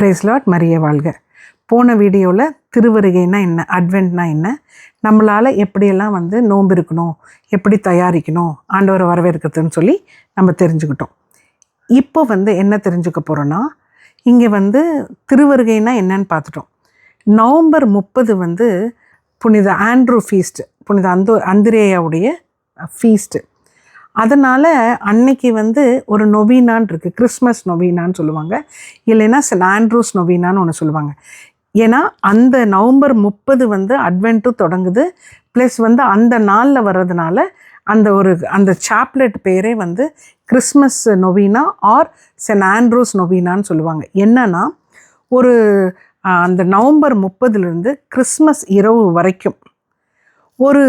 Price lot Maria வாழ்க. போன வீடியோவில் திருவருகைனா என்ன அட்வென்ட்னா என்ன நம்மளால் எப்படியெல்லாம் வந்து நோன்பு இருக்கணும் எப்படி தயாரிக்கணும் ஆண்டவரை வரவேற்கிறதுன்னு சொல்லி நம்ம தெரிஞ்சுக்கிட்டோம். இப்போ வந்து என்ன தெரிஞ்சுக்க போகிறோன்னா இங்கே வந்து திருவருகைனா என்னன்னு பார்த்துட்டோம். நவம்பர் முப்பது வந்து புனித ஆண்ட்ரூ ஃபீஸ்ட் புனித அந்தோ அந்திரேயாவுடைய ஃபீஸ்ட்டு அதனால் அன்னைக்கு வந்து ஒரு நொவீனான் இருக்குது கிறிஸ்மஸ் நொவீனான்னு சொல்லுவாங்க. இல்லைன்னா சென் ஆண்ட்ரூஸ் நொவீனான்னு ஒன்று சொல்லுவாங்க. ஏன்னா அந்த நவம்பர் முப்பது வந்து அட்வென்ட்டும் தொடங்குது. ப்ளஸ் வந்து அந்த நாளில் வர்றதுனால அந்த ஒரு அந்த சாப்லெட் பேரே வந்து Christmas novena or Saint Andrew's நொவீனான்னு சொல்லுவாங்க. என்னன்னா ஒரு அந்த நவம்பர் முப்பதுலேருந்து கிறிஸ்மஸ் இரவு வரைக்கும் ஒரு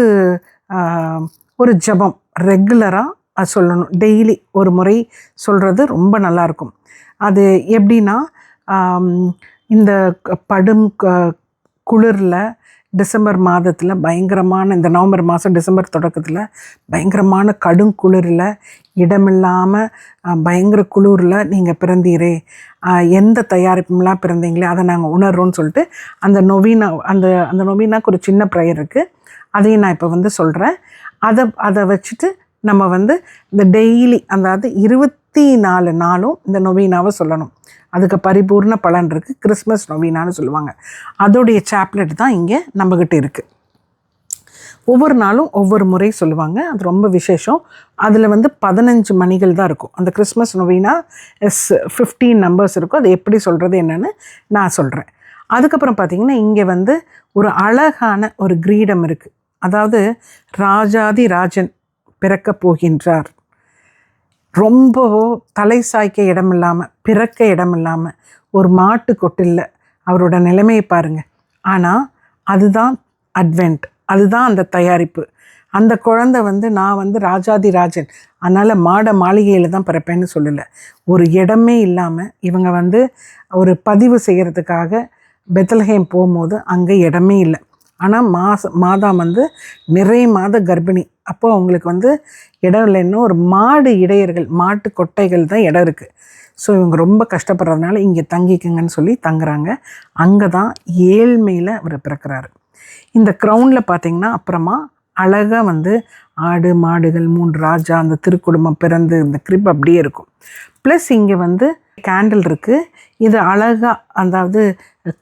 ஒரு ஜெபம். ரெகுலராக சொல்லணும். டெய்லி ஒரு முறை சொல்கிறது ரொம்ப நல்லாயிருக்கும் அது எப்படின்னா இந்த படும் குளிரில் டிசம்பர் மாதத்தில் பயங்கரமான இந்த நவம்பர் மாதம் டிசம்பர் தொடக்கத்தில் பயங்கரமான கடும் குளிரில் இடமில்லாமல் பயங்கர குளிரில் நீங்கள் பிறந்தீரே எந்த தயாரிப்புலாம் பிறந்தீங்களே அதை நாங்கள் உணர்றோம்னு சொல்லிட்டு அந்த நொவீனா அந்த அந்த நொவீனாக்கு ஒரு சின்ன ப்ரேயர் இருக்குது அதையும் நான் இப்போ வந்து சொல்கிறேன் அதை அதை வச்சுட்டு நம்ம வந்து இந்த டெய்லி அதாவது இருபத்தி நாலு நாளும் இந்த நொவீனாவை சொல்லணும். அதுக்கு பரிபூர்ண பலன் இருக்குது கிறிஸ்மஸ் நொவீனான்னு சொல்லுவாங்க. அதோடைய சாப்லெட் தான் இங்கே நம்மக்கிட்ட இருக்குது ஒவ்வொரு நாளும் ஒவ்வொரு முறை சொல்லுவாங்க. அது ரொம்ப விசேஷம். அதில் வந்து பதினஞ்சு மணிகள் தான் இருக்கும். அந்த Christmas novena is fifteen numbers இருக்கும். அது எப்படி சொல்கிறது என்னென்னு நான் சொல்கிறேன் அதுக்கப்புறம் பார்த்தீங்கன்னா இங்கே வந்து ஒரு அழகான ஒரு கிரீடம் இருக்குது அதாவது ராஜாதி ராஜன் பிறக்கப் போகின்றார். ரொம்ப தலை சாய்க்க இடம் இல்லாமல் பிறக்க இடம் இல்லாமல் ஒரு மாட்டு கொட்டில்ல அவரோட நிலைமையை பாருங்கள் ஆனால் அதுதான் அட்வென்ட் அதுதான் அந்த தயாரிப்பு. அந்த குழந்தை வந்து நான் வந்து ராஜாதி ராஜன் அதனால் மாட மாளிகையில் தான் பிறப்பேன்னு சொல்லலை. ஒரு இடமே இல்லாமல் இவங்க வந்து ஒரு பதிவு செய்கிறதுக்காக பெத்தலஹேம் போகும்போது அங்கே இடமே இல்லை. ஆனால் மாச மாதா வந்து நிறைய மாத கர்ப்பிணி. அப்போ அவங்களுக்கு வந்து இடம் இல்லைன்னா ஒரு மாடு இடையர்கள் மாட்டு கொட்டைகள் தான் இடம் இருக்குது ஸோ இவங்க ரொம்ப கஷ்டப்படுறதுனால இங்கே தங்கிக்குங்கன்னு சொல்லி தங்குறாங்க. அங்கே தான் ஏழ்மையில் அவர் பிறக்கிறாரு. இந்த க்ரௌனில் பார்த்தீங்கன்னா அப்புறமா அழகாக வந்து ஆடு மாடுகள் மூன்று ராஜா அந்த திருக்குடும்பம் பிறந்து இந்த கிரிப் அப்படியே இருக்கும். ப்ளஸ் இங்கே வந்து கேண்டில் இருக்குது இது அழகாக அதாவது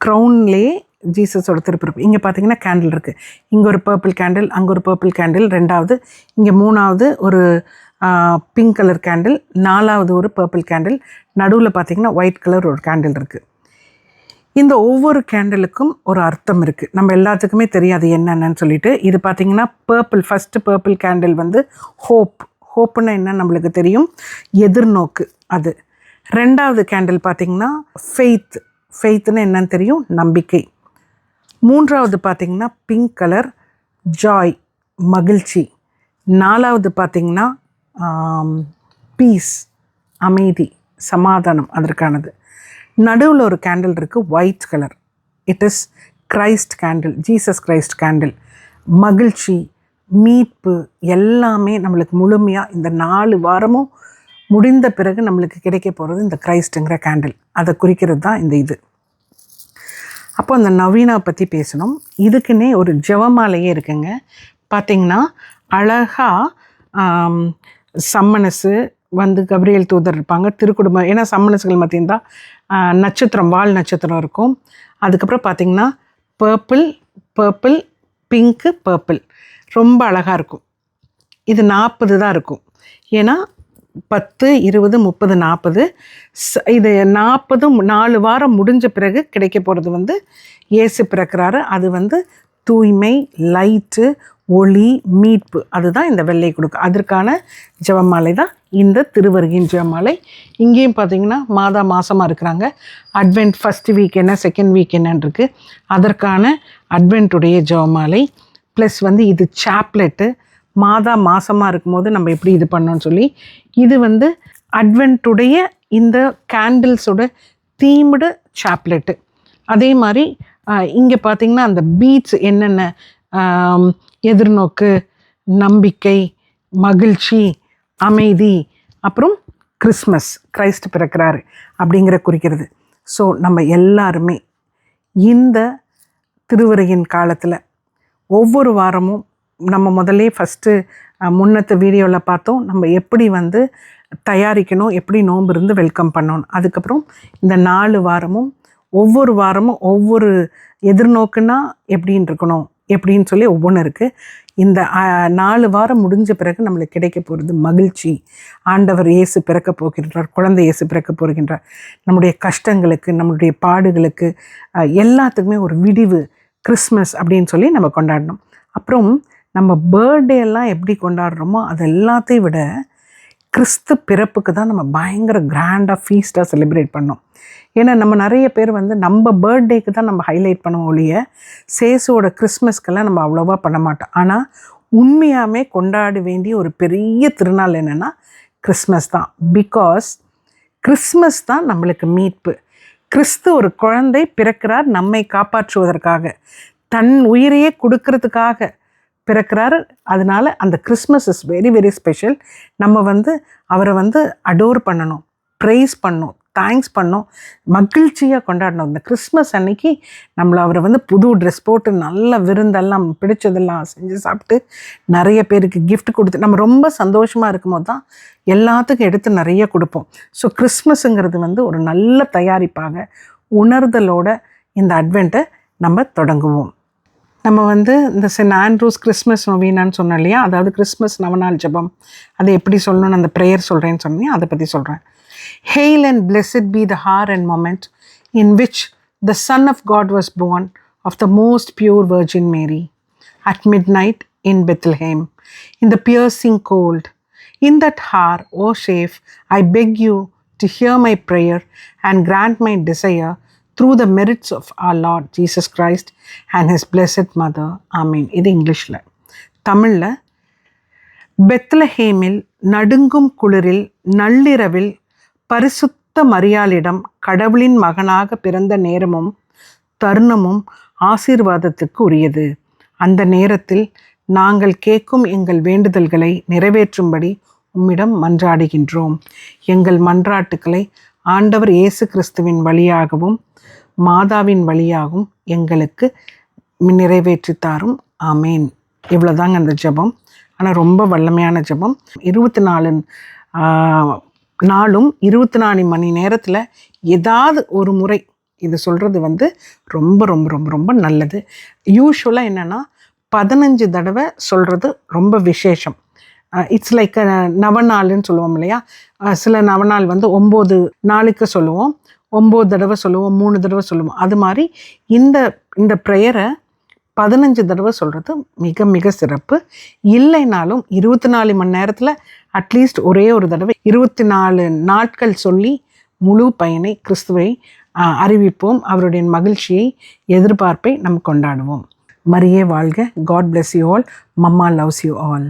க்ரௌன்லேயே ஜீசஸோட திருப்பிறப்பு இங்கே பார்த்தீங்கன்னா கேண்டில் இருக்குது இங்கே ஒரு பர்பிள் கேண்டில் அங்கே ஒரு பர்பிள் கேண்டில் ரெண்டாவது இங்கே மூணாவது ஒரு பிங்க் கலர் கேண்டில் நாலாவது ஒரு பர்பிள் கேண்டில் நடுவில் பார்த்தீங்கன்னா ஒயிட் கலர் ஒரு கேண்டில் இருக்குது இந்த ஒவ்வொரு கேண்டலுக்கும் ஒரு அர்த்தம் இருக்குது நம்ம எல்லாத்துக்குமே தெரியாது என்னென்னு சொல்லிட்டு. இது பார்த்திங்கன்னா பர்பிள் ஃபஸ்ட்டு பர்பிள் கேண்டில் வந்து ஹோப் ஹோப்புன்னா என்ன நம்மளுக்கு தெரியும்? எதிர்நோக்கு அது. ரெண்டாவது கேண்டில் பார்த்தீங்கன்னா ஃபெய்த் ஃபெய்த்துன்னு என்னன்னு தெரியும்? நம்பிக்கை. மூன்றாவது பார்த்திங்கன்னா பிங்க் கலர் ஜாய் மகிழ்ச்சி. நாலாவது பார்த்திங்கன்னா பீஸ் அமைதி சமாதானம் அதற்கானது. நடுவில் ஒரு கேண்டில் இருக்குது white colour it is Christ candle Jesus Christ candle மகிழ்ச்சி மீட்பு எல்லாமே நம்மளுக்கு முழுமையாக இந்த நாலு வாரமும் முடிந்த பிறகு நம்மளுக்கு கிடைக்க போகிறது இந்த கிரைஸ்ட்டுங்கிற கேண்டில் அதை குறிக்கிறது தான் இந்த இது. அப்போ அந்த நவீனா பற்றி பேசணும். இதுக்குன்னே ஒரு ஜவமாலையே இருக்குங்க. பார்த்தீங்கன்னா அழகாக சம்மனசு வந்து கபிரியல் தூதர் இருப்பாங்க திருக்குடும்பம். ஏன்னா சம்மனசுகள் மத்தியம் தான் நட்சத்திரம் வால் நட்சத்திரம் இருக்கும். அதுக்கப்புறம் பார்த்தீங்கன்னா பர்பிள் பர்பிள் பிங்க்கு பர்பிள் ரொம்ப அழகாக இருக்கும். இது நாற்பது தான் இருக்கும். ஏன்னா பத்து இருபது முப்பது நாற்பது இது நாற்பது நாலு வாரம் முடிஞ்ச பிறகு கிடைக்க போகிறது வந்து இயேசு பிறக்கிறாரு. அது வந்து தூய்மை லைட்டு ஒளி மீட்பு. அதுதான் இந்த வெள்ளை கொடுக்கு. அதற்கான ஜெபமாலை தான் இந்த திருவருகின் ஜெபமாலை. இங்கேயும் பார்த்தீங்கன்னா மாதா மாதமாக இருக்கிறாங்க. அட்வென்ட் ஃபஸ்ட் வீக் என்ன செகண்ட் வீக் என்னென்னுருக்கு அதற்கான அட்வென்ட்டுடைய ஜெபமாலை. ப்ளஸ் வந்து இது சாப்லெட்டு மாதா மாதமாக இருக்கும்போது நம்ம எப்படி இது பண்ணோன்னு சொல்லி இது வந்து அட்வென்ட்டுடைய இந்த கேண்டில்ஸோட தீம்டு சாப்லெட்டு அதே மாதிரி இங்கே பார்த்தீங்கன்னா அந்த பீட்ஸ் என்னென்ன எதிர்நோக்கு நம்பிக்கை மகிழ்ச்சி அமைதி அப்புறம் கிறிஸ்மஸ் கிரைஸ்ட் பிறக்கிறாரு அப்படிங்கிற குறிக்கிறது. ஸோ நம்ம எல்லாருமே இந்த திருவரையின் காலத்தில் ஒவ்வொரு வாரமும் நம்ம முதல்லே ஃபஸ்ட்டு முன்னத்த வீடியோவில் பார்த்தோம். நம்ம எப்படி வந்து தயாரிக்கணும் எப்படி நோன்பு இருந்து வெல்கம் பண்ணணும். அதுக்கப்புறம் இந்த நாலு வாரமும் ஒவ்வொரு வாரமும் ஒவ்வொரு எதிர்நோக்குனா எப்படின்னு இருக்கணும் எப்படின்னு சொல்லி ஒவ்வொன்று இருக்குது இந்த நாலு வாரம் முடிஞ்ச பிறகு நம்மளுக்கு கிடைக்க போகிறது மகிழ்ச்சி. ஆண்டவர் இயேசு பிறக்க போகின்றார் குழந்தை இயேசு பிறக்க போகின்றார். நம்முடைய கஷ்டங்களுக்கு நம்மளுடைய பாடுகளுக்கு எல்லாத்துக்குமே ஒரு விடிவு கிறிஸ்மஸ் அப்படின்னு சொல்லி நம்ம கொண்டாடணும். அப்புறம் நம்ம பர்த்டே எல்லாம் எப்படி கொண்டாடுறோமோ அது எல்லாத்தையும் விட கிறிஸ்து பிறப்புக்கு தான் நம்ம பயங்கர கிராண்டாக ஃபீஸ்டாக செலிப்ரேட் பண்ணோம். ஏன்னா நம்ம நிறைய பேர் வந்து நம்ம பர்த்டேக்கு தான் நம்ம ஹைலைட் பண்ணுவோம் ஒழிய சேசுவோட கிறிஸ்மஸ்க்கெல்லாம் நம்ம அவ்வளோவா பண்ண மாட்டோம். ஆனால் உண்மையாகவே கொண்டாட வேண்டிய ஒரு பெரிய திருநாள் என்னென்னா கிறிஸ்மஸ் தான். பிகாஸ் கிறிஸ்மஸ் தான் நம்மளுக்கு மீட்பு. கிறிஸ்து ஒரு குழந்தை பிறக்கிறார் நம்மை காப்பாற்றுவதற்காக. தன் உயிரையே கொடுக்கறதுக்காக. பிறக்கிறாரு. அதனால அந்த Christmas is very very special நம்ம வந்து அவரை வந்து அடோர் பண்ணணும் ப்ரைஸ் பண்ணணும் தேங்க்ஸ் பண்ணோம் மகிழ்ச்சியாக கொண்டாடணும். இந்த கிறிஸ்மஸ் அன்னைக்கு நம்மளை அவரை வந்து புது ட்ரெஸ் போட்டு நல்ல விருந்தெல்லாம் பிடிச்சதெல்லாம் செஞ்சு சாப்பிட்டு நிறைய பேருக்கு கிஃப்ட் கொடுத்து நம்ம ரொம்ப சந்தோஷமாக இருக்கும்போது தான் எல்லாத்துக்கும் எடுத்து நிறைய கொடுப்போம். ஸோ கிறிஸ்மஸுங்கிறது வந்து ஒரு நல்ல தயாரிப்பாக உணர்தலோட இந்த அட்வெண்ட்டை நம்ம தொடங்குவோம். நம்ம வந்து இந்த சென் ஆண்ட்ரூஸ் கிறிஸ்மஸ் நொவீனான்னு சொன்னோம் இல்லையா? அதாவது கிறிஸ்மஸ் நவநாள் ஜபம். அதை எப்படி சொல்லணும்னு அந்த ப்ரேயர் சொல்கிறேன்னு சொன்னி அதை பற்றி சொல்கிறேன் hail and blessed be the hour and moment in which the son of God was of the most pure virgin Mary at night in Bethlehem in the piercing cold in that hour O safe I beg you to hear my prayer and grant my desire through the merits of our Lord Jesus Christ and his blessed mother amen இது இங்கிலீஷில். தமிழில் பெத்லஹேமில் நடுங்கும் குளிரில் நள்ளிரவில் பரிசுத்த மரியாளிடம் கடவுளின் மகனாக பிறந்த நேரமும் தருணமும் ஆசீர்வாதத்துக்கு உரியது. அந்த நேரத்தில் நாங்கள் கேட்கும் எங்கள் வேண்டுதல்களை நிறைவேற்றும்படி உம்மிடம் மன்றாடுகின்றோம். எங்கள் மன்றாட்டுக்களை ஆண்டவர் இயேசு கிறிஸ்துவின் வழியாகவும் மாதாவின் வழியாகவும் எங்களுக்கு நிறைவேற்றித்தாரும் ஆமேன். இவ்வளோதாங்க அந்த ஜபம். ஆனால் ரொம்ப வல்லமையான ஜபம். இருபத்தி நாலு நாளும் இருபத்தி நாலு மணி நேரத்தில் ஏதாவது ஒரு முறை இது சொல்கிறது வந்து ரொம்ப ரொம்ப ரொம்ப ரொம்ப நல்லது. யூஸ்வலாக என்னென்னா பதினஞ்சு தடவை சொல்கிறது ரொம்ப விசேஷம். இட்ஸ் லைக் நவநாள்னு சொல்லுவோம் இல்லையா? சில நவநாள் வந்து ஒம்பது நாளுக்கு சொல்லுவோம். ஒம்பது தடவை சொல்லுவோம் மூணு தடவை சொல்லுவோம். அது மாதிரி இந்த இந்த ப்ரேயரை பதினஞ்சு தடவை சொல்கிறது மிக மிக சிறப்பு. இல்லைனாலும் இருபத்தி நாலு மணி நேரத்தில் அட்லீஸ்ட் ஒரே ஒரு தடவை இருபத்தி நாலு நாட்கள் சொல்லி முழு பயனை கிறிஸ்துவை அறிவிப்போம். அவருடைய மகிழ்ச்சியை எதிர்பார்ப்பை நம்ம கொண்டாடுவோம். மரியே வாழ்க. God bless you all mamma loves you all